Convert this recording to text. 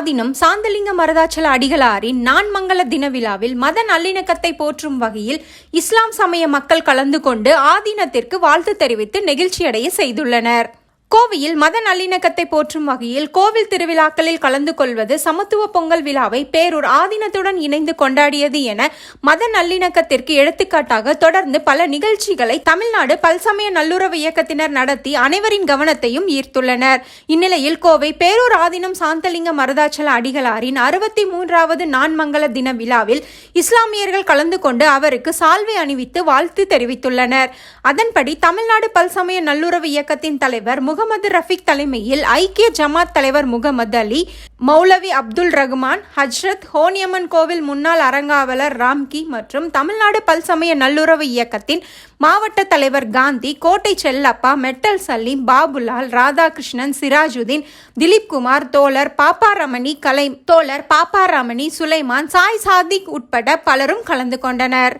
ஆதீனம் சாந்தலிங்க மரதாச்சல அடிகளாரின் நான்மங்கல தின விழாவில் மத நல்லிணக்கத்தை போற்றும் வகையில் இஸ்லாம் சமய மக்கள் கலந்து கொண்டு ஆதீனத்திற்கு வாழ்த்து தெரிவித்து நெகிழ்ச்சியடைய செய்துள்ளனர். கோவையில் மத நல்லிணக்கத்தை போற்றும் வகையில் கோவில் திருவிழாக்களில் கலந்து கொள்வது சமத்துவ பொங்கல் விழாவை பேரூர் ஆதீனத்துடன் இணைந்து கொண்டாடியது என மத நல்லிணக்கத்திற்கு எடுத்துக்காட்டாக தொடர்ந்து பல நிகழ்ச்சிகளை தமிழ்நாடு பல்சமய நல்லுறவு இயக்கத்தினர் நடத்தி அனைவரின் கவனத்தையும் ஈர்த்துள்ளனர். இந்நிலையில் கோவை பேரூர் ஆதீனம் சாந்தலிங்க மருதாச்சல அடிகளாரின் அறுபத்தி மூன்றாவது நான்மங்கல தின விழாவில் இஸ்லாமியர்கள் கலந்து கொண்டு அவருக்கு சால்வை அணிவித்து வாழ்த்து தெரிவித்துள்ளனர். அதன்படி தமிழ்நாடு பல்சமய நல்லுறவு இயக்கத்தின் தலைவர் முகமது ரஃபிக் தலைமையில் ஐக்கிய ஜமாத் தலைவர் முகமது அலி மௌலவி அப்துல் ரகுமான் ஹஜ்ரத் ஹோனியம்மன் கோவில் முன்னாள் அறங்காவலர் ராம்கி மற்றும் தமிழ்நாடு பல்சமய நல்லுறவு இயக்கத்தின் மாவட்ட தலைவர் காந்தி கோட்டை செல்லப்பா மெட்டல் சலீம் பாபுலால் ராதாகிருஷ்ணன் சிராஜுதீன் திலீப்குமார் தோழர் பாப்பாரமணி கலை தோழர் பாப்பாரமணி சுலைமான் சாய் சாதிக் உட்பட பலரும் கலந்து கொண்டனர்.